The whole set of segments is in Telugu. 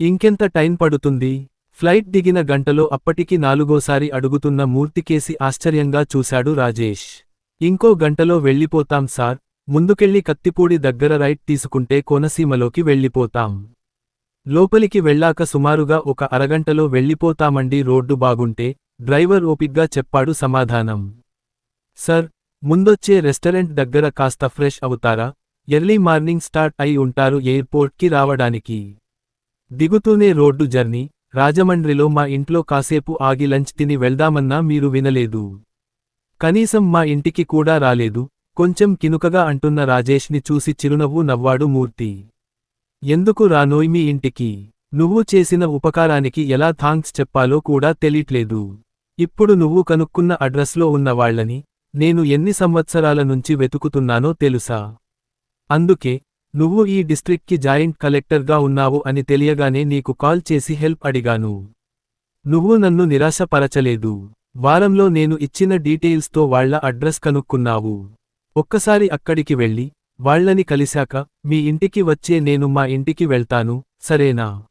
ఇంకెంత టైం పడుతుంది? ఫ్లైట్ దిగిన గంటలో అప్పటికి నాలుగోసారి అడుగుతున్న మూర్తికేసి ఆశ్చర్యంగా చూశాడు రాజేష్. ఇంకో గంటలో వెళ్ళిపోతాం సార్. ముందుకెళ్ళి కత్తిపూడి దగ్గర రైట్ తీసుకుంటే కోనసీమలోకి వెళ్ళిపోతాం. లోపలికి వెళ్ళాక సుమారుగా ఒక అరగంటలో వెళ్ళిపోతామండి రోడ్డు బాగుంటే డ్రైవర్ ఓపిగ్గా చెప్పాడు సమాధానం. సర్ ముందొచ్చే రెస్టారెంట్ దగ్గర కాస్త ఫ్రెష్ అవుతారా? ఎర్లీ మార్నింగ్ స్టార్ట్ అయి ఉంటారు ఎయిర్పోర్ట్కి రావడానికి. దిగుతూనే రోడ్డు జర్నీ. రాజమండ్రిలో మా ఇంట్లో కాసేపు ఆగి లంచ్ తిని వెళ్దామన్నా మీరు వినలేదు. కనీసం మా ఇంటికి కూడా రాలేదు. కొంచెం కినుకగా అంటున్న రాజేష్ని చూసి చిరునవ్వు నవ్వాడు మూర్తి. ఎందుకు రానోయ్ మీ ఇంటికి? నువ్వు చేసిన ఉపకారానికి ఎలా థాంక్స్ చెప్పాలో కూడా తెలియట్లేదు. ఇప్పుడు నువ్వు కనుక్కున్న అడ్రస్లో ఉన్నవాళ్ళని నేను ఎన్ని సంవత్సరాల నుంచి వెతుకుతున్నానో తెలుసా? అందుకే నువ్వు ఈ డిస్ట్రిక్ట్కి జాయింట్ కలెక్టర్గా ఉన్నావు అని తెలియగానే నీకు కాల్ చేసి హెల్ప్ అడిగాను. నువ్వు నన్ను నిరాశపరచలేదు. వారంలో నేను ఇచ్చిన డీటెయిల్స్తో వాళ్ళ అడ్రస్ కనుక్కున్నావు. ఒక్కసారి అక్కడికి వెళ్ళి వాళ్ళని కలిశాక మీ ఇంటికి వచ్చే నేను మా ఇంటికి వెళ్తాను సరేనా?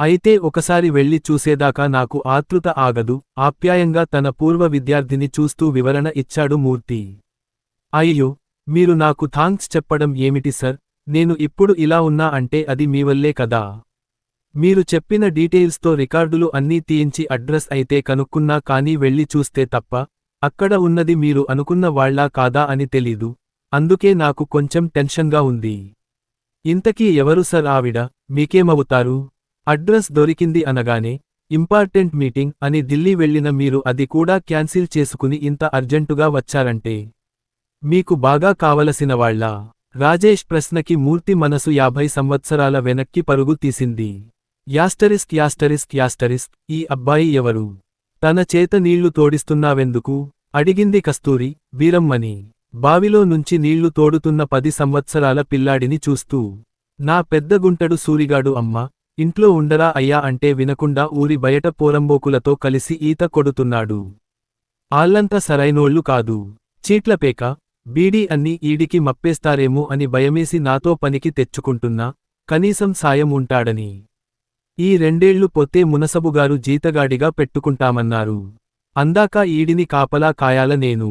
అయితే ఒకసారి వెళ్ళి చూసేదాకా నాకు ఆతృత ఆగదు ఆప్యాయంగా తన పూర్వ విద్యార్థిని చూస్తూ వివరణ ఇచ్చాడు మూర్తి. అయ్యో మీరు నాకు థాంక్స్ చెప్పడం ఏమిటి సర్? నేను ఇప్పుడు ఇలా ఉన్నా అంటే అది మీ వల్లే కదా. మీరు చెప్పిన డీటెయిల్స్తో రికార్డులు అన్నీ తీయించి అడ్రస్ అయితే కనుక్కున్నా కానీ వెళ్ళి చూస్తే తప్ప అక్కడ ఉన్నది మీరు అనుకున్న వాళ్ళా కాదా అని తెలీదు. అందుకే నాకు కొంచెం టెన్షన్గా ఉంది. ఇంతకీ ఎవరు సర్ ఆవిడ? మీకేమవుతారు? అడ్రస్ దొరికింది అనగానే ఇంపార్టెంట్ మీటింగ్ అని ఢిల్లీ వెళ్ళిన మీరు అది కూడా క్యాన్సిల్ చేసుకుని ఇంత అర్జెంటుగా వచ్చారంటే మీకు బాగా కావలసిన వాళ్ళ రాజేష్ ప్రశ్నకి మూర్తి మనసు యాభై సంవత్సరాల వెనక్కి పరుగు తీసింది. యాస్టరిస్క్ యాస్టరిస్క్ యాస్టరిస్క్ ఈ అబ్బాయి ఎవరు? తన చేత నీళ్ళు తోడిస్తున్నావెందుకు? అడిగింది కస్తూరి వీరమ్మని. బావిలో నుంచి నీళ్ళు తోడుతున్న పది సంవత్సరాల పిల్లాడిని చూస్తూ. నా పెద్ద గుంటడు సూరిగాడు అమ్మ ఇంట్లో ఉండరా అయ్యా అంటే వినకుండా ఊరి బయట పోరంబోకులతో కలిసి ఈత కొడుతున్నాడు. ఆళ్ళంత సరైనోళ్ళు కాదు. చీట్లపేక బీడీ అన్ని ఈడికి మప్పేస్తారేమో అని భయమేసి నాతో పనికి తెచ్చుకుంటున్నా కనీసం సాయం ఉంటాడని. ఈ రెండేళ్ళు పొత్తే మునసబుగారు జీతగాడిగా పెట్టుకుంటామన్నారు. అందాక ఈడిని కాపలా కాయాల నేను.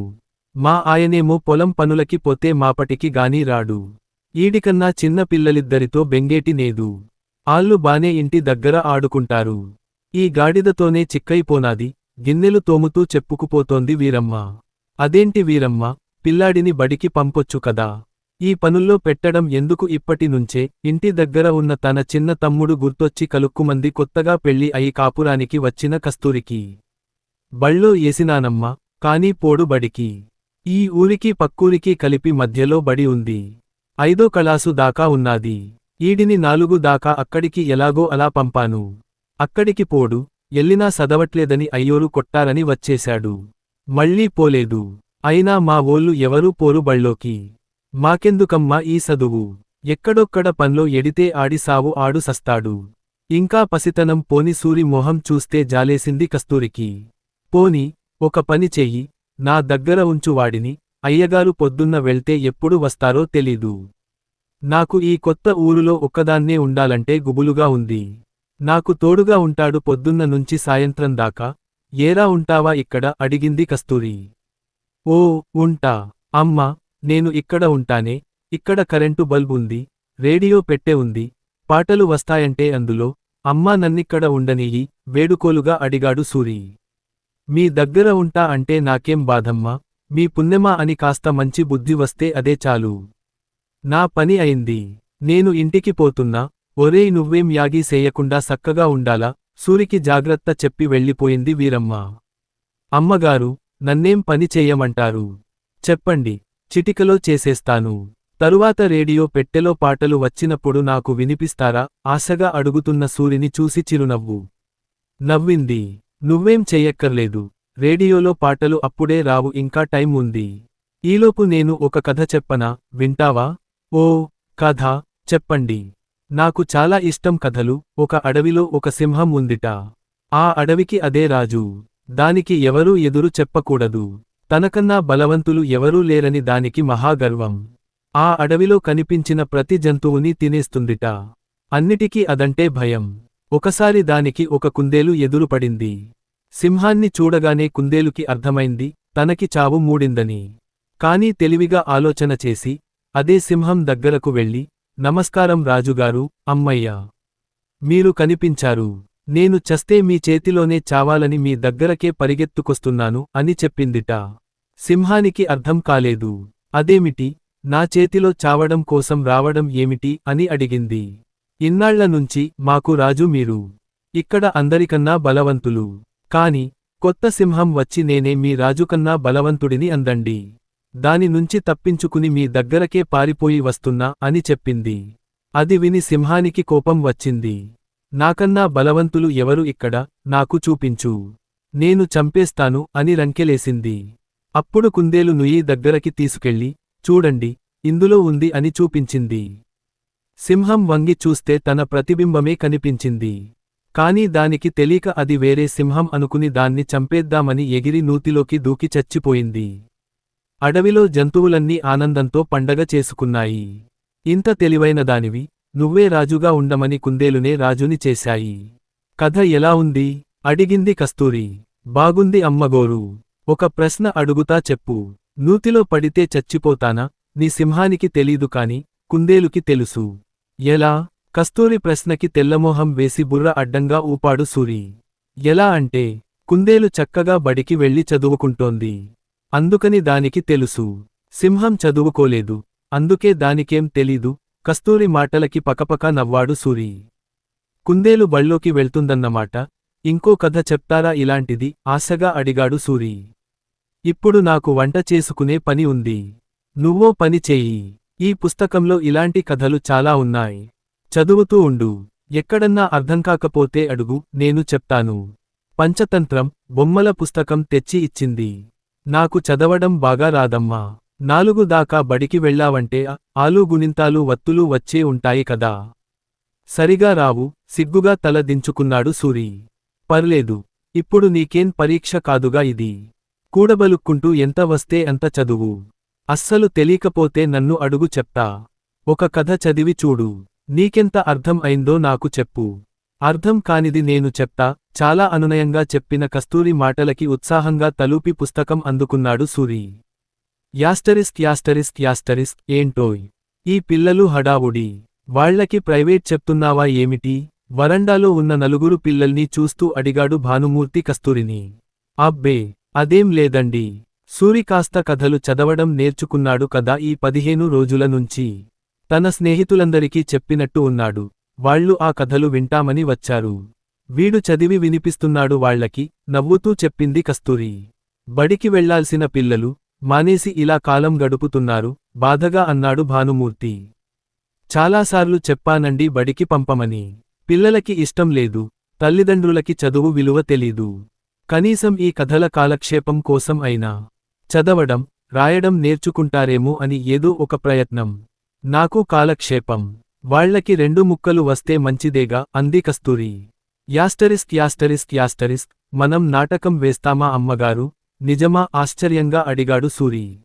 మా ఆయనేమో పొలం పనులకి పొతే మాపటికి గాని రాడు. ఈడికన్నా చిన్న పిల్లలిద్దరితో బెంగేటి నేదు. ఆళ్ళు బానే ఇంటి దగ్గర ఆడుకుంటారు. ఈ గాడిదతోనే చిక్కైపోనాది గిన్నెలు తోముతూ చెప్పుకుపోతోంది వీరమ్మ. అదేంటి వీరమ్మ? పిల్లాడిని బడికి పంపొచ్చు కదా. ఈ పనుల్లో పెట్టడం ఎందుకు ఇప్పటి నుంచే? ఇంటి దగ్గర ఉన్న తన చిన్న తమ్ముడు గుర్తొచ్చి కలుక్కుమంది కొత్తగా పెళ్ళి అయి కాపురానికి వచ్చిన కస్తూరికి. బళ్ళో ఏసినానమ్మ కానీ పోడు బడికి. ఈ ఊరికి పక్కూరికి కలిపి మధ్యలో బడి ఉంది. ఐదో కళాసు దాకా ఉన్నాది. ఈడిని నాలుగు దాకా అక్కడికి ఎలాగో అలా పంపాను. అక్కడికి పోడు ఎల్లినా సదవట్లేదని అయ్యోరు కొట్టారని వచ్చేశాడు. మళ్ళీ పోలేదు. అయినా మా ఓళ్ళు ఎవరూ పోరు బళ్ళోకి. మాకెందుకమ్మా ఈ సదువు? ఎక్కడొక్కడ పన్లో ఎడితే ఆడి సావు ఆడు సస్తాడు. ఇంకా పసితనం పోని సూరి మొహం చూస్తే జాలేసింది కస్తూరికి. పోని ఒక పని చెయ్యి నా దగ్గర ఉంచు వాడిని అయ్యగారు పొద్దున్న వెళ్తే ఎప్పుడు వస్తారో తెలీదు. నాకు ఈ కొత్త ఊరులో ఒక్కదాన్నే ఉండాలంటే గుబులుగా ఉంది. నాకు తోడుగా ఉంటాడు పొద్దున్న నుంచి సాయంత్రం దాకా ఏరా ఉంటావా ఇక్కడ? అడిగింది కస్తూరి. ఓ ఉంటా. అమ్మా నేను ఇక్కడ ఉంటానే. ఇక్కడ కరెంటు బల్బ్ ఉంది. రేడియో పెట్టె ఉంది. పాటలు వస్తాయంటే అందులో. అమ్మా నన్నిక్కడ ఉండనియి వేడుకోలుగా అడిగాడు సూరి. మీ దగ్గర ఉంటా అంటే నాకేం బాధమ్మా? మీ పుణ్యమా అని కాస్త మంచి బుద్ధి వస్తే అదే చాలు. నా పని అయింది. నేను ఇంటికి పోతున్నా. ఒరేయ్ నువ్వేం యాగి సేయకుండా సక్కగా ఉండాలా? సూరికి జాగ్రత్త చెప్పి వెళ్ళిపోయింది వీరమ్మ. అమ్మగారు నన్నేం పని చెయ్యమంటారు చెప్పండి చిటికలో చేసేస్తాను. తరువాత రేడియో పెట్టెలో పాటలు వచ్చినప్పుడు నాకు వినిపిస్తారా? ఆశగా అడుగుతున్న సూరిని చూసి చిరునవ్వు. నవ్వింది. నువ్వేం చెయ్యక్కర్లేదు. రేడియోలో పాటలు అప్పుడే రావు ఇంకా టైం ఉంది. ఈలోపు నేను ఒక కథ చెప్పనా? వింటావా? ఓ కథ చెప్పండి. నాకు చాలా ఇష్టం కథలు. ఒక అడవిలో ఒక సింహం ఉందిట. ఆ అడవికి అదే రాజు. దానికి ఎవరూ ఎదురు చెప్పకూడదు. తనకన్నా బలవంతులు ఎవరూ లేరని దానికి మహాగర్వం. ఆ అడవిలో కనిపించిన ప్రతి జంతువుని తినేస్తుందిట. అన్నిటికీ అదంటే భయం. ఒకసారి దానికి ఒక కుందేలు ఎదురుపడింది. సింహాన్ని చూడగానే కుందేలుకి అర్థమైంది తనకి చావు మూడిందని. కాని తెలివిగా ఆలోచన చేసి అదే సింహం దగ్గరకు వెళ్ళి నమస్కారం రాజుగారు అమ్మయ్యా. మీరు కనిపించారు. నేను చస్తే మీ చేతిలోనే చావాలని మీ దగ్గరకే పరిగెత్తుకొస్తున్నాను అని చెప్పిందిట. సింహానికి అర్థం కాలేదు. అదేమిటి? నా చేతిలో చావడం కోసం రావడం ఏమిటి అని అడిగింది. ఇన్నాళ్ళ నుంచి మాకు రాజు మీరు. ఇక్కడ అందరికన్నా బలవంతులు. కాని కొత్త సింహం వచ్చి నేనే మీ రాజుకన్నా బలవంతుడిని అందండి. దాని నుంచి తప్పించుకుని మీ దగ్గరకే పారిపోయి వస్తున్నా అని చెప్పింది. అది విని సింహానికి కోపం వచ్చింది. నాకన్నా బలవంతులు ఎవరు ఇక్కడ? నాకు చూపించు. నేను చంపేస్తాను అని రంకెలేసింది. అప్పుడు కుందేలు నుయ్యి దగ్గరకి తీసుకెళ్ళి చూడండి ఇందులో ఉంది అని చూపించింది. సింహం వంగి చూస్తే తన ప్రతిబింబమే కనిపించింది. కాని దానికి తెలియక అది వేరే సింహం అనుకుని దాన్ని చంపేద్దామని ఎగిరి నూతిలోకి దూకి చచ్చిపోయింది. అడవిలో జంతువులన్నీ ఆనందంతో పండగ చేసుకున్నాయి. ఇంత తెలివైన దానివి నువ్వే రాజుగా ఉండమని కుందేలునే రాజుని చేశాయి. కథ ఎలా ఉంది? అడిగింది కస్తూరి. బాగుంది అమ్మగోరు ఒక ప్రశ్న అడుగుతా చెప్పు. నూతిలో పడితే చచ్చిపోతానా? నీ సింహానికి తెలీదు కాని కుందేలుకి తెలుసు. ఎలా? కస్తూరి ప్రశ్నకి తెల్లమోహం వేసి బుర్ర అడ్డంగా ఊపాడు సూరి. ఎలా అంటే? కుందేలు చక్కగా బడికి వెళ్ళి చదువుకుంటోంది. అందుకని దానికి తెలుసు. సింహం చదువుకోలేదు. అందుకే దానికేం తెలీదు? కస్తూరి మాటలకి పకపక నవ్వాడు సూరి. కుందేలు బళ్ళోకి వెళ్తుందన్నమాట. ఇంకో కథ చెప్తారా ఇలాంటిది? ఆశగా అడిగాడు సూరి. ఇప్పుడు నాకు వంట చేసుకునే పని ఉంది. నువ్వో పని చేయి. ఈ పుస్తకంలో ఇలాంటి కథలు చాలా ఉన్నాయి. చదువుతూ ఉండు. ఎక్కడన్నా అర్థం కాకపోతే అడుగు నేను చెప్తాను. పంచతంత్రం బొమ్మల పుస్తకం తెచ్చి ఇచ్చింది. నాకు చదవడం బాగా రాదమ్మా. నాలుగు దాకా బడికి వెళ్ళావంటే అ, ఆలు గుణింతాలు వత్తులు వచ్చే ఉంటాయి కదా. సరిగా రావు సిగ్గుగా తల దించుకున్నాడు సూరి. పర్లేదు ఇప్పుడు నీకేం పరీక్ష కాదుగా ఇది. కూడబలుక్కుంటూ ఎంత వస్తే అంత చదువు. అస్సలు తెలియకపోతే నన్ను అడుగు చెప్తా. ఒక కథ చదివి చూడు. నీకెంత అర్థం అయిందో నాకు చెప్పు. అర్థం కానిది నేను చెప్తా. చాలా అనునయంగా చెప్పిన కస్తూరి మాటలకి ఉత్సాహంగా తలూపి పుస్తకం అందుకున్నాడు సూరి. యాస్టరిస్క్ యాస్టరిస్క్ యాస్టరిస్క్ ఏంటోయ్? ఈ పిల్లలు హడావుడి. వాళ్ళకి ప్రైవేట్ చెప్తున్నావా ఏమిటి? వరండాలో ఉన్న నలుగురు పిల్లల్ని చూస్తూ అడిగాడు భానుమూర్తి కస్తూరిని. అబ్బే అదేం లేదండి. సూరి కాస్త కథలు చదవడం నేర్చుకున్నాడు కదా ఈ పదిహేను రోజుల నుంచి. తన స్నేహితులందరికీ చెప్పినట్టు ఉన్నాడు. వాళ్ళు ఆ కథలు వింటామని వచ్చారు. వీడు చదివి వినిపిస్తున్నాడు వాళ్ళకి నవ్వుతూ చెప్పింది కస్తూరి. బడికి వెళ్ళాల్సిన పిల్లలు మానేసి ఇలా కాలం గడుపుతున్నారు బాధగా అన్నాడు భానుమూర్తి. చాలాసార్లు చెప్పానండి బడికి పంపమని. పిల్లలకి ఇష్టం లేదు తల్లిదండ్రులకి చదువు విలువ తెలీదు. కనీసం ఈ కథల కాలక్షేపం కోసం అయినా. చదవడం రాయడం నేర్చుకుంటారేమో అని ఏదో ఒక ప్రయత్నం. నాకు కాలక్షేపం. వాళ్ళకి రెండు ముక్కలు వస్తే మంచిదేగా అంది కస్తూరి. యాస్టరిస్క్ యాస్టరిస్క్ యాస్టరిస్క్ మనం నాటకం వేస్తామా అమ్మగారు? నిజమా ఆశ్చర్యంగా అడిగాడు సూరి.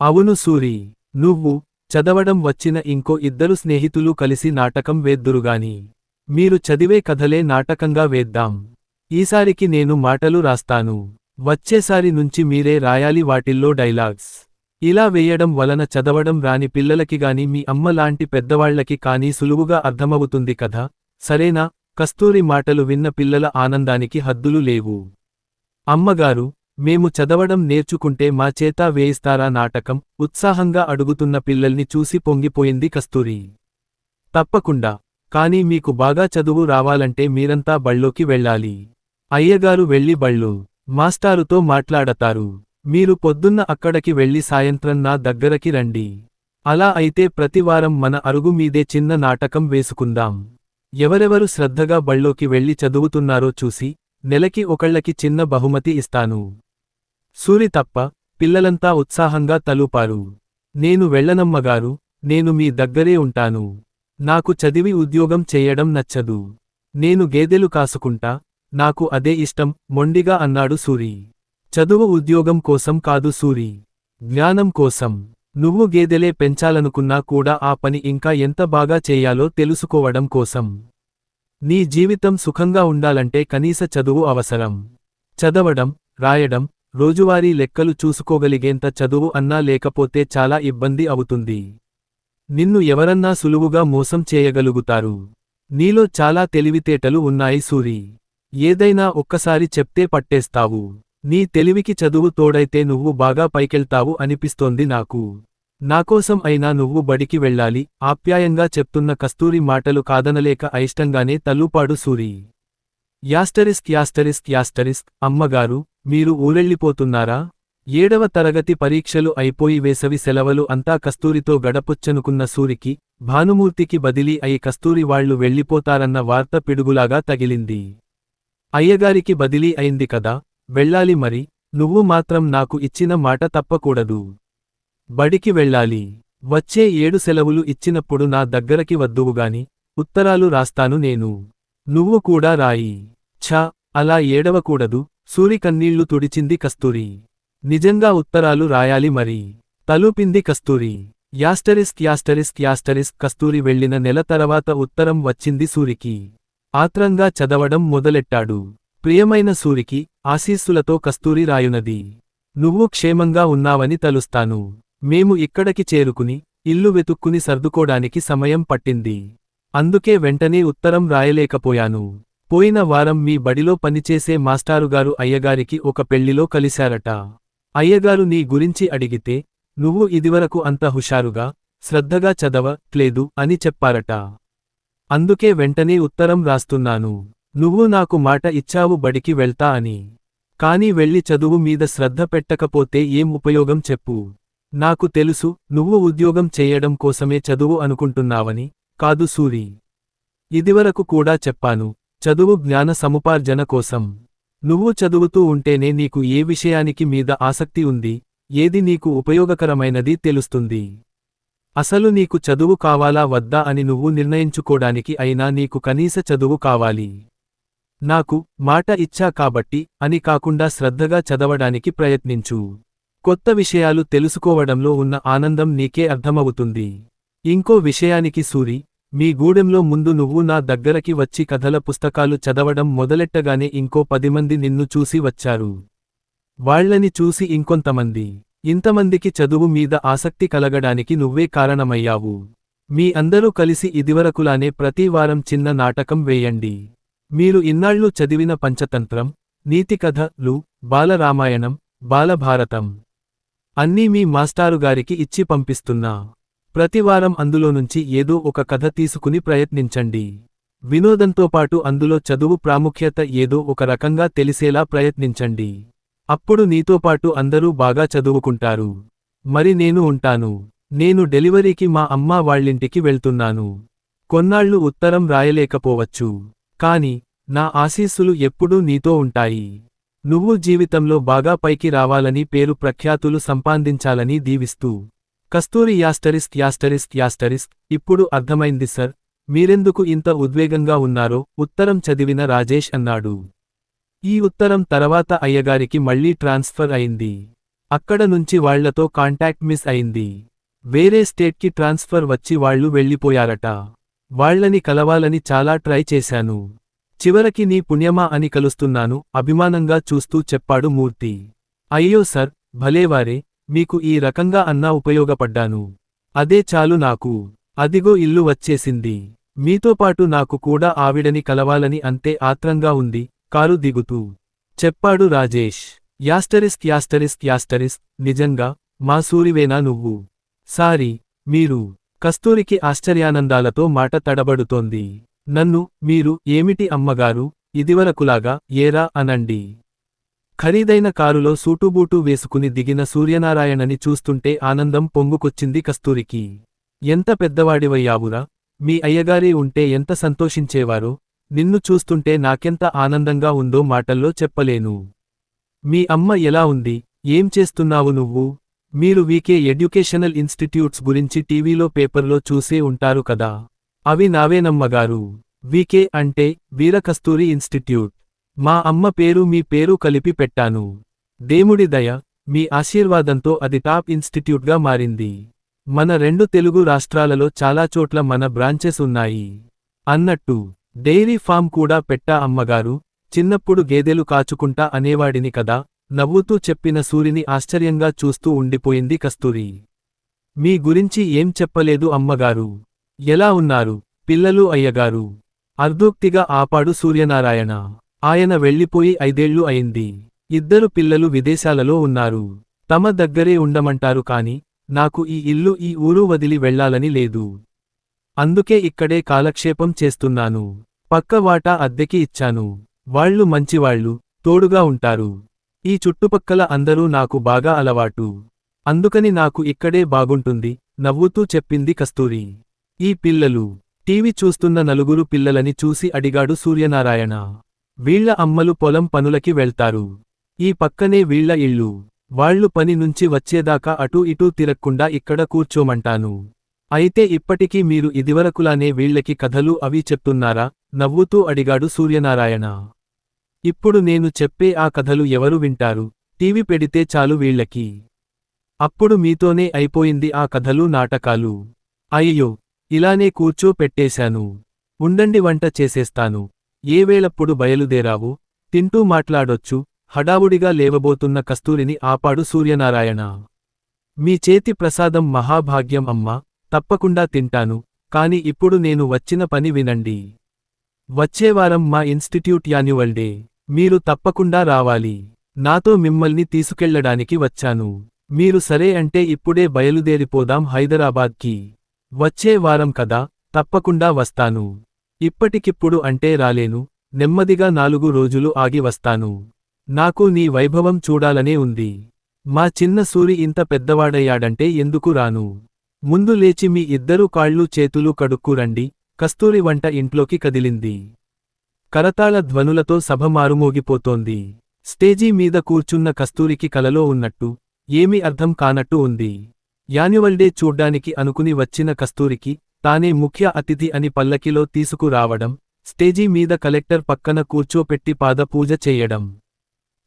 అవును సూరి నువ్వు చదవడం వచ్చిన ఇంకో ఇద్దరు స్నేహితులు కలిసి నాటకం వేద్దురుగాని మీరు చదివే కథలే నాటకంగా వేద్దాం. ఈసారికి నేను మాటలు రాస్తాను. వచ్చేసారి నుంచి మీరే రాయాలి వాటిల్లో డైలాగ్స్. ఇలా వేయడం వలన చదవడం రాని పిల్లలకిగాని మీ అమ్మ లాంటి పెద్దవాళ్ళకి కానీ సులువుగా అర్థమవుతుంది కదా? సరేనా? కస్తూరి మాటలు విన్న పిల్లల ఆనందానికి హద్దులు లేవు. అమ్మగారు మేము చదవడం నేర్చుకుంటే మా చేత వేయిస్తారా నాటకం? ఉత్సాహంగా అడుగుతున్న పిల్లల్ని చూసి పొంగిపోయింది కస్తూరి. తప్పకుండా. కానీ మీకు బాగా చదువు రావాలంటే మీరంతా బళ్ళోకి వెళ్ళాలి. అయ్యగారు వెళ్ళి బళ్ళు. మాస్టారుతో మాట్లాడతారు. మీరు పొద్దున్న అక్కడకి వెళ్ళి సాయంత్రం నా దగ్గరకి రండి. అలా అయితే ప్రతివారం మన అరుగు మీదే చిన్న నాటకం వేసుకుందాం. ఎవరెవరు శ్రద్ధగా బళ్ళోకి వెళ్ళి చదువుతున్నారో చూసి నెలకి ఒకళ్ళకి చిన్న బహుమతి ఇస్తాను. సూరి తప్ప పిల్లలంతా ఉత్సాహంగా తలూపారు. నేను వెళ్ళనమ్మగారు నేను మీ దగ్గరే ఉంటాను. నాకు చదివి ఉద్యోగం చెయ్యడం నచ్చదు. నేను గేదెలు కాసుకుంటా నాకు అదే ఇష్టం మొండిగా అన్నాడు సూరి. చదువు ఉద్యోగం కోసం కాదు సూరి. జ్ఞానం కోసం. నువ్వు గేదెలే పెంచాలనుకున్నా కూడా ఆ పని ఇంకా ఎంత బాగా చేయాలో తెలుసుకోవడం కోసం. నీ జీవితం సుఖంగా ఉండాలంటే కనీస చదువు అవసరం. చదవడం రాయడం రోజువారీ లెక్కలు చూసుకోగలిగేంత చదువు అన్నా లేకపోతే చాలా ఇబ్బంది అవుతుంది. నిన్ను ఎవరన్నా సులువుగా మోసం చేయగలుగుతారు. నీలో చాలా తెలివితేటలు ఉన్నాయి సూరి. ఏదైనా ఒక్కసారి చెప్తే పట్టేస్తావు. నీ తెలివికి చదువు తోడైతే నువ్వు బాగా పైకెళ్తావు అనిపిస్తోంది నాకు. నాకోసం అయినా నువ్వు బడికి వెళ్ళాలి ఆప్యాయంగా చెప్తున్న కస్తూరి మాటలు కాదనలేక అయిష్టంగానే తల్లుపాడు సూరి. యాస్టరిస్క్ యాస్టరిస్క్ యాస్టరిస్క్ అమ్మగారు మీరు ఊరెళ్ళిపోతున్నారా? ఏడవ తరగతి పరీక్షలు అయిపోయి వేసవి సెలవులు అంతా కస్తూరితో గడపొచ్చనుకున్న సూరికి భానుమూర్తికి బదిలీ అయి కస్తూరి వాళ్ళు వెళ్ళిపోతారన్న వార్త పిడుగులాగా తగిలింది. అయ్యగారికి బదిలీ అయింది కదా వెళ్ళాలి మరి నువ్వు మాత్రం నాకు ఇచ్చిన మాట తప్పకూడదు. బడికి వెళ్ళాలి. వచ్చే ఏడు సెలవులు ఇచ్చినప్పుడు నా దగ్గరకి వద్దువుగాని ఉత్తరాలు రాస్తాను నేను. నువ్వు కూడా రాయి. ఛ అలా ఏడవకూడదు. సూరి కన్నీళ్ళు తుడిచింది కస్తూరి. నిజంగా ఉత్తరాలు రాయాలి మరి. తలుపింది Kasturi. Asterisk asterisk asterisk Kasturi వెళ్ళిన నెల తర్వాత ఉత్తరం వచ్చింది సూరికి. ఆత్రంగా చదవడం మొదలెట్టాడు. ప్రియమైన సూరికి ఆశీస్సులతో కస్తూరి రాయునది. నువ్వు క్షేమంగా ఉన్నావని తలుస్తాను. మేము ఇక్కడికి చేరుకుని ఇల్లు వెతుక్కుని సర్దుకోడానికి సమయం పట్టింది. అందుకే వెంటనే ఉత్తరం రాయలేకపోయాను. పోయిన వారం మీ బడిలో పనిచేసే మాస్టారుగారు అయ్యగారికి ఒక పెళ్ళిలో కలిశారట. అయ్యగారు నీ గురించి అడిగితే నువ్వు ఇదివరకు అంత హుషారుగా శ్రద్ధగా చదవట్లేదు అని చెప్పారట. అందుకే వెంటనే ఉత్తరం రాస్తున్నాను. నువ్వు నాకు మాట ఇచ్చావు బడికి వెళ్తా అని. కాని వెళ్ళి చదువు మీద శ్రద్ధ పెట్టకపోతే ఏం ఉపయోగం చెప్పు. నాకు తెలుసు నువ్వు ఉద్యోగం చేయడం కోసమే చదువు అనుకుంటున్నావని కాదు సూరి. ఇదివరకు కూడా చెప్పాను చదువు జ్ఞాన సముపార్జన కోసం. నువ్వు చదువుతూ ఉంటేనే నీకు ఏ విషయానికి మీద ఆసక్తి ఉంది ఏది నీకు ఉపయోగకరమైనది తెలుస్తుంది. అసలు నీకు చదువు కావాలా వద్దా అని నువ్వు నిర్ణయించుకోడానికి అయినా నీకు కనీస చదువు కావాలి. నాకు మాట ఇచ్చా కాబట్టి అని కాకుండా శ్రద్ధగా చదవడానికి ప్రయత్నించు. కొత్త విషయాలు తెలుసుకోవడంలో ఉన్న ఆనందం నీకే అర్థమవుతుంది. ఇంకో విషయానికి సూరి మీ గూడెంలో ముందు నువ్వు నా దగ్గరకి వచ్చి కథల పుస్తకాలు చదవడం మొదలెట్టగానే ఇంకో పదిమంది నిన్ను చూసి వచ్చారు. వాళ్ళని చూసి ఇంకొంతమంది. ఇంతమందికి చదువు మీద ఆసక్తి కలగడానికి నువ్వే కారణమయ్యావు. మీ అందరూ కలిసి ఇదివరకులానే ప్రతివారం చిన్న నాటకం వేయండి. మీరు ఇన్నాళ్ళు చదివిన పంచతంత్రం నీతికథలు బాలరామాయణం బాలభారతం. అన్నీ మీ మాస్టారుగారికి ఇచ్చి పంపిస్తున్నా. ప్రతివారం అందులో నుంచి ఏదో ఒక కథ తీసుకుని ప్రయత్నించండి. వినోదంతో పాటు అందులో చదువు ప్రాముఖ్యత ఏదో ఒక రకంగా తెలిసేలా ప్రయత్నించండి. అప్పుడు నీతో పాటు అందరూ బాగా చదువుకుంటారు. మరి నేను ఉంటాను. నేను డెలివరీకి మా అమ్మా వాళ్ళింటికి వెళ్తున్నాను. కొన్నాళ్ళు ఉత్తరం రాయలేకపోవచ్చు. కాని నా ఆశీస్సులు ఎప్పుడూ నీతో ఉంటాయి. నువ్వు జీవితంలో బాగా పైకి రావాలని పేరు ప్రఖ్యాతులు సంపాదించాలని దీవిస్తూ. కస్తూరి యాస్టరిస్ట్ యాస్టరిస్ట్ యాస్టరిస్ట్ ఇప్పుడు అర్థమైంది సర్ మీరెందుకు ఇంత ఉద్వేగంగా ఉన్నారో ఉత్తరం చదివిన రాజేష్ అన్నాడు. ఈ ఉత్తరం తర్వాత అయ్యగారికి మళ్ళీ ట్రాన్స్ఫర్ అయింది. అక్కడ నుంచి వాళ్ళతో కాంటాక్ట్ మిస్ అయింది. వేరే స్టేట్కి ట్రాన్స్ఫర్ వచ్చి వాళ్ళు వెళ్ళిపోయారట. వాళ్ళని కలవాలని చాలా ట్రై చేశాను. చివరికి నీ పుణ్యమా అని కలుస్తున్నాను అభిమానంగా చూస్తూ చెప్పాడు మూర్తి. అయ్యో సర్ భలేవారే మీకు ఈ రకంగా అన్నా ఉపయోగపడ్డాను. అదే చాలు నాకు. అదిగో ఇల్లు వచ్చేసింది. మీతో పాటు నాకు కూడా ఆవిడని కలవాలని అంతే ఆత్రంగా ఉంది కారు దిగుతూ. చెప్పాడు రాజేష్. యాస్టరిస్క్ యాస్టరిస్క్ యాస్టరిస్క్ నిజంగా మా సూరివేనా నువ్వు? సారీ మీరు కస్తూరికి ఆశ్చర్యానందాలతో మాట తడబడుతోంది. నన్ను మీరు ఏమిటి అమ్మగారు? ఇదివరకులాగా ఏరా అనండి. ఖరీదైన కారులో సూటుబూటు వేసుకుని దిగిన సూర్యనారాయణని చూస్తుంటే ఆనందం పొంగుకొచ్చింది కస్తూరికి. ఎంత పెద్దవాడివయ్యావురా? మీ అయ్యగారే ఉంటే ఎంత సంతోషించేవారో? నిన్ను చూస్తుంటే నాకెంత ఆనందంగా ఉందో మాటల్లో చెప్పలేను. మీ అమ్మ ఎలా ఉంది? ఏం చేస్తున్నావు నువ్వు? మీరు వీకే ఎడ్యుకేషనల్ ఇన్స్టిట్యూట్స్ గురించి టీవీలో పేపర్లో చూసే ఉంటారు కదా. అవి నావేనమ్మగారు వీకే అంటే వీరకస్తూరి ఇన్స్టిట్యూట్. మా అమ్మ పేరు మీ పేరు కలిపి పెట్టాను. దేముడి దయ మీ ఆశీర్వాదంతో అది టాప్ ఇన్స్టిట్యూట్గా మారింది. మన రెండు తెలుగు రాష్ట్రాలలో చాలా చోట్ల మన బ్రాంచెస్ ఉన్నాయి. అన్నట్టు డైరీ ఫామ్ కూడా పెట్టా అమ్మగారు. చిన్నప్పుడు గేదెలు కాచుకుంటా అనేవాడిని కదా నవ్వుతూ చెప్పిన సూరిని ఆశ్చర్యంగా చూస్తూ ఉండిపోయింది కస్తూరి. మీ గురించి ఏం చెప్పలేదు అమ్మగారు. ఎలా ఉన్నారు? పిల్లలు అయ్యగారు. అర్ధోక్తిగా ఆపాడు సూర్యనారాయణ. ఆయన వెళ్ళిపోయి ఐదేళ్ళు అయింది. ఇద్దరు పిల్లలు విదేశాలలో ఉన్నారు. తమ దగ్గరే ఉండమంటారు కాని నాకు ఈ ఇల్లు ఈ ఊరు వదిలి వెళ్ళాలని లేదు. అందుకే ఇక్కడే కాలక్షేపం చేస్తున్నాను. పక్క వాటా అద్దెకి ఇచ్చాను. వాళ్ళు మంచివాళ్ళు తోడుగా ఉంటారు. ఈ చుట్టుపక్కల అందరూ నాకు బాగా అలవాటు. అందుకని నాకు ఇక్కడే బాగుంటుంది నవ్వుతూ చెప్పింది కస్తూరి. ఈ పిల్లలు టీవీ చూస్తున్న నలుగురు పిల్లలని చూసి అడిగాడు సూర్యనారాయణ. వీళ్ళ అమ్మలు పొలం పనులకి వెళ్తారు. ఈ పక్కనే వీళ్ళ ఇళ్ళు వాళ్ళు పని నుంచి వచ్చేదాకా అటూ ఇటూ తిరక్కుండా ఇక్కడ కూర్చోమంటాను. అయితే ఇప్పటికీ మీరు ఇదివరకులానే వీళ్ళకి కథలు అవి చెప్తున్నారా? నవ్వుతూ అడిగాడు సూర్యనారాయణ. ఇప్పుడు నేను చెప్పే ఆ కథలు ఎవరు వింటారు? టీవీ పెడితే చాలు వీళ్ళకి. అప్పుడు మీతోనే అయిపోయింది ఆ కథలు నాటకాలు. అయ్యో! ఇలానే కూర్చో పెట్టేశాను. ఉండండి వంట చేసేస్తాను. ఏ వేళప్పుడు బయలుదేరావు? తింటూ మాట్లాడొచ్చు. హడావుడిగా లేవబోతున్న కస్తూరిని ఆపాడు సూర్యనారాయణ. మీ చేతి ప్రసాదం మహాభాగ్యం అమ్మా. తప్పకుండా తింటాను. కాని ఇప్పుడు నేను వచ్చిన పని వినండి. వచ్చేవారం మా ఇన్స్టిట్యూట్ యాన్యువల్ డే. మీరు తప్పకుండా రావాలి. నాతో మిమ్మల్ని తీసుకెళ్ళడానికి వచ్చాను. మీరు సరే అంటే ఇప్పుడే బయలుదేరిపోదాం హైదరాబాద్కి. వచ్చే వారం కదా తప్పకుండా వస్తాను. ఇప్పటికిప్పుడు అంటే రాలేను నెమ్మదిగా నాలుగు రోజులు ఆగి వస్తాను. నాకు నీ వైభవం చూడాలనే ఉంది. మా చిన్న సూరి ఇంత పెద్దవాడయ్యాడంటే ఎందుకు రాను? ముందు లేచి మీ ఇద్దరు కాళ్ళు చేతులు కడుక్కురండి కస్తూరి వంట ఇంట్లోకి కదిలింది. కరతాళ ధ్వనులతో సభ మారుమోగిపోతోంది. స్టేజీ మీద కూర్చున్న కస్తూరికి కలలో ఉన్నట్టు ఏమీ అర్థం కానట్టు ఉంది. యాన్యువల్ డే చూడ్డానికి అనుకుని వచ్చిన కస్తూరికి తానే ముఖ్య అతిథి అని పల్లకిలో తీసుకురావడం స్టేజీ మీద కలెక్టర్ పక్కన కూర్చోపెట్టి పాదపూజ చేయడం.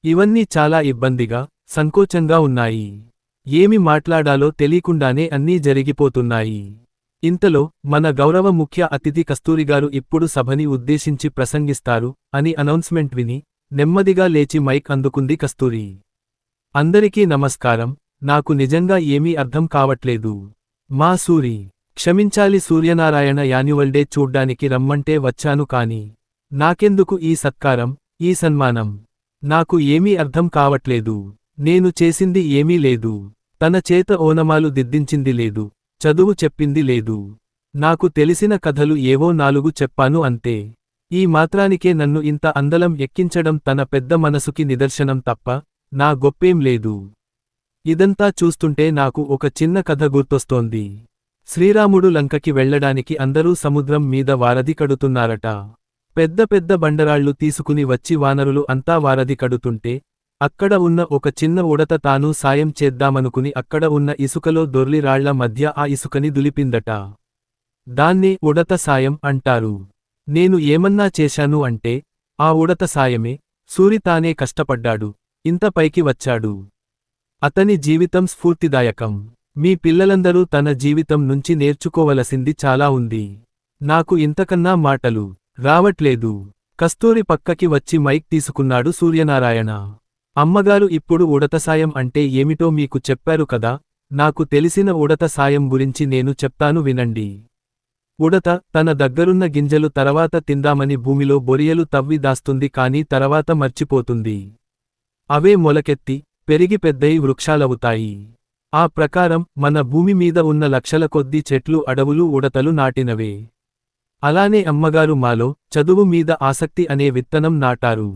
ఇవన్నీ చాలా ఇబ్బందిగా సంకోచంగా ఉన్నాయి. ఏమి మాట్లాడాలో తెలియకుండానే అన్నీ జరిగిపోతున్నాయి. ఇంతలో మన గౌరవ ముఖ్య అతిథి కస్తూరిగారు ఇప్పుడు సభని ఉద్దేశించి ప్రసంగిస్తారు అని అనౌన్స్మెంట్ విని నెమ్మదిగా లేచి మైక్ అందుకుంది కస్తూరి. అందరికీ నమస్కారం. నాకు నిజంగా ఏమీ అర్థం కావట్లేదు. మా సూరి క్షమించాలి సూర్యనారాయణ యాన్యువల్ డే చూడ్డానికి రమ్మంటే వచ్చాను కాని నాకెందుకు ఈ సత్కారం ఈ సన్మానం? నాకు ఏమీ అర్థం కావట్లేదు. నేను చేసింది ఏమీ లేదు. తన చేత ఓనమాలు దిద్దించింది లేదు. చదువు చెప్పింది లేదు. నాకు తెలిసిన కథలు ఏవో నాలుగు చెప్పాను అంతే. ఈ మాత్రానికే నన్ను ఇంత అందలం ఎక్కించడం తన పెద్ద మనసుకి నిదర్శనం తప్ప నా గొప్పేం లేదు. ఇదంతా చూస్తుంటే నాకు ఒక చిన్న కథ గుర్తొస్తోంది. శ్రీరాముడు లంకకి వెళ్ళడానికి అందరూ సముద్రం మీద వారధి కడుతున్నారట. పెద్ద పెద్ద బండరాళ్ళు తీసుకుని వచ్చి వానరులు అంతా వారధి కడుతుంటే అక్కడ ఉన్న ఒక చిన్న ఉడత తాను సాయం చేద్దామనుకుని అక్కడ ఉన్న ఇసుకలో దొర్లి రాళ్ళ మధ్య ఆ ఇసుకని దులిపిందట. దాన్ని ఉడత సాయం అంటారు. నేను ఏమన్నా చేశాను అంటే ఆ ఉడత సాయమే సూరి తానే కష్టపడ్డాడు ఇంత పైకి వచ్చాడు. అతని జీవితం స్ఫూర్తిదాయకం. మీ పిల్లలందరూ తన జీవితం నుంచి నేర్చుకోవలసింది చాలా ఉంది. నాకు ఇంతకన్నా మాటలు రావట్లేదు. కస్తూరి పక్కకి వచ్చి మైక్ తీసుకున్నాడు సూర్యనారాయణ. అమ్మగారు ఇప్పుడు ఉడత సాయం అంటే ఏమిటో మీకు చెప్పారు కదా? నాకు తెలిసిన ఉడత సాయం గురించి నేను చెప్తాను వినండి. ఉడత తన దగ్గరున్న గింజలు తర్వాత తిందామని భూమిలో బొరియలు తవ్వి దాస్తుంది కాని తర్వాత మర్చిపోతుంది. అవే మొలకెత్తి పెరిగి పెద్దయి వృక్షాలవుతాయి. ఆ ప్రకారం మన భూమి మీద ఉన్న లక్షల కొద్దీ చెట్లు అడవులు ఉడతలు నాటినవే. అలానే అమ్మగారు మాలో చదువు మీద ఆసక్తి అనే విత్తనం నాటారు.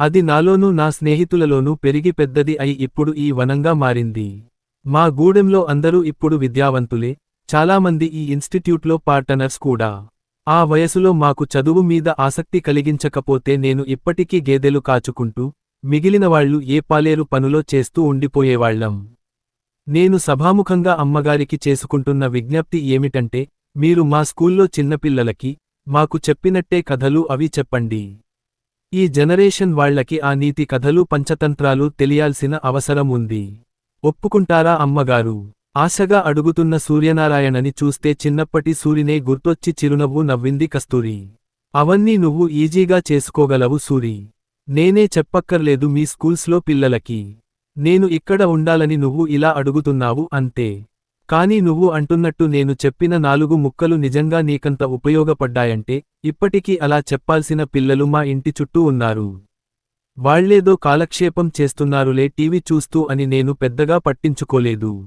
అది నాలోనూ నా స్నేహితులలోనూ పెరిగి పెద్దది అయి ఇప్పుడు ఈ వనంగా మారింది. మా గూడెంలో అందరూ ఇప్పుడు విద్యావంతులే. చాలామంది ఈ ఇన్స్టిట్యూట్లో పార్టనర్స్ కూడా. ఆ వయసులో మాకు చదువు మీద ఆసక్తి కలిగించకపోతే నేను ఇప్పటికీ గేదెలు కాచుకుంటూ మిగిలినవాళ్ళు ఏ పాలేరు పనులో చేస్తూ ఉండిపోయేవాళ్ళం నేను సభాముఖంగా అమ్మగారికి చేసుకుంటున్న విజ్ఞప్తి ఏమిటంటే మీరు మా స్కూల్లో చిన్నపిల్లలకి మాకు చెప్పినట్టే కథలు అవి చెప్పండి. ఈ జనరేషన్ వాళ్ళకి ఆ నీతి కథలు పంచతంత్రాలు తెలియాల్సిన అవసరం ఉంది. ఒప్పుకుంటారా అమ్మగారు? ఆశగా అడుగుతున్న సూర్యనారాయణని చూస్తే చిన్నప్పటి సూరినే గుర్తొచ్చి చిరునవ్వు నవ్వింది కస్తూరి. అవన్నీ నువ్వు ఈజీగా చేసుకోగలవు సూరి. నేనే చెప్పక్కర్లేదు మీ స్కూల్స్లో పిల్లలకి. నేను ఇక్కడ ఉండాలని నువ్వు ఇలా అడుగుతున్నావు అంతే. కాని నువ్వు అంటున్నట్టు నేను చెప్పిన నాలుగు ముక్కలు నిజంగా నీకంత ఉపయోగపడ్డాయంటే ఇప్పటికీ అలా చెప్పాల్సిన పిల్లలు మా ఇంటి చుట్టూ ఉన్నారు. వాళ్ళేదో కాలక్షేపం చేస్తున్నారులే టీవీ చూస్తూ అని నేను పెద్దగా పట్టించుకోలేదు.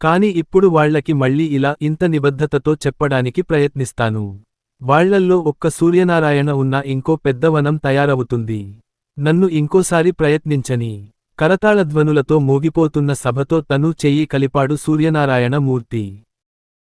కాని ఇప్పుడు వాళ్ళకి మళ్ళీ ఇలా ఇంత నిబద్ధతతో చెప్పడానికి ప్రయత్నిస్తాను. వాళ్ళల్లో ఒక్క సూర్యనారాయణ ఉన్న ఇంకో పెద్దవనం తయారవుతుంది. నన్ను ఇంకోసారి ప్రయత్నించని. కరతాళధ్వనులతో మోగిపోతున్న సభతో తను చెయ్యి కలిపాడు సూర్యనారాయణ మూర్తి